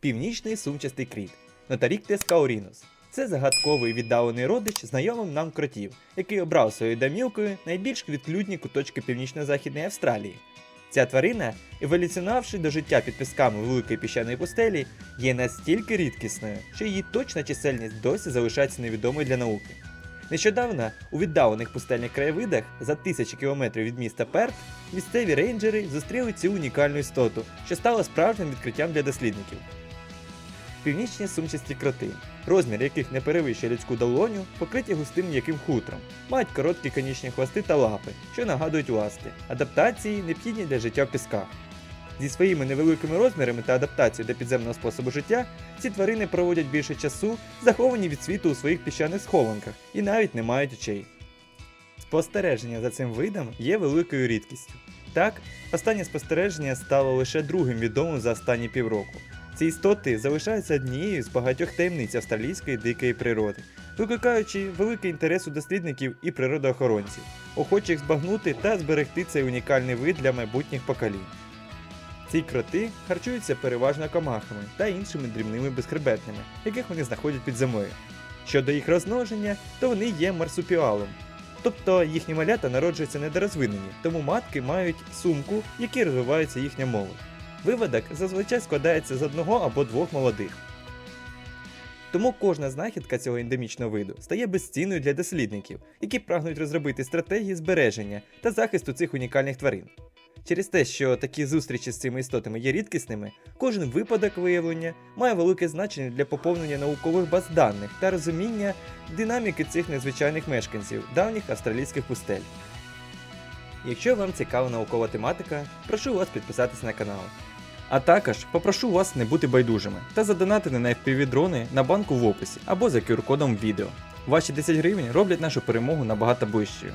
північний сумчастий кріт Нотаріктес каорінус. Це загадковий віддалений родич знайомим нам кротів, який обрав своєю домівкою найбільш відлюдні куточки північно-західної Австралії. Ця тварина, еволюціонувавши до життя під пісками великої піщаної пустелі, є настільки рідкісною, що її точна чисельність досі залишається невідомою для науки. Нещодавно у віддалених пустельних краєвидах за тисячі кілометрів від міста Перт місцеві рейнджери зустріли цю унікальну істоту, що стала справжнім відкриттям для дослідників. Північні сумчасті кроти, розмір яких не перевищує людську долоню, покриті густим м'яким хутром, мають короткі конічні хвости та лапи, що нагадують ласти, адаптації необхідні для життя в пісках. Зі своїми невеликими розмірами та адаптацією до підземного способу життя, ці тварини проводять більше часу, заховані від світу у своїх піщаних схованках і навіть не мають очей. Спостереження за цим видом є великою рідкістю. Так, останнє спостереження стало лише другим відомим за останні півроку. Ці істоти залишаються однією з багатьох таємниць австралійської дикої природи, викликаючи великий інтерес у дослідників і природоохоронців, охочих збагнути та зберегти цей унікальний вид для майбутніх поколінь. Ці кроти харчуються переважно комахами та іншими дрібними безхребетними, яких вони знаходять під землею. Щодо їх розмноження, то вони є марсупіалом. Тобто їхні малята народжуються недорозвинені, тому матки мають сумку, в якій розвивається їхня молодь. Виводок зазвичай складається з одного або двох молодих. Тому кожна знахідка цього ендемічного виду стає безцінною для дослідників, які прагнуть розробити стратегії збереження та захисту цих унікальних тварин. Через те, що такі зустрічі з цими істотами є рідкісними, кожен випадок виявлення має велике значення для поповнення наукових баз даних та розуміння динаміки цих незвичайних мешканців давніх австралійських пустель. Якщо вам цікава наукова тематика, прошу вас підписатись на канал. А також попрошу вас не бути байдужими та задонатити на FPV дрони на банку в описі або за QR-кодом відео. Ваші 10 гривень роблять нашу перемогу набагато ближчою.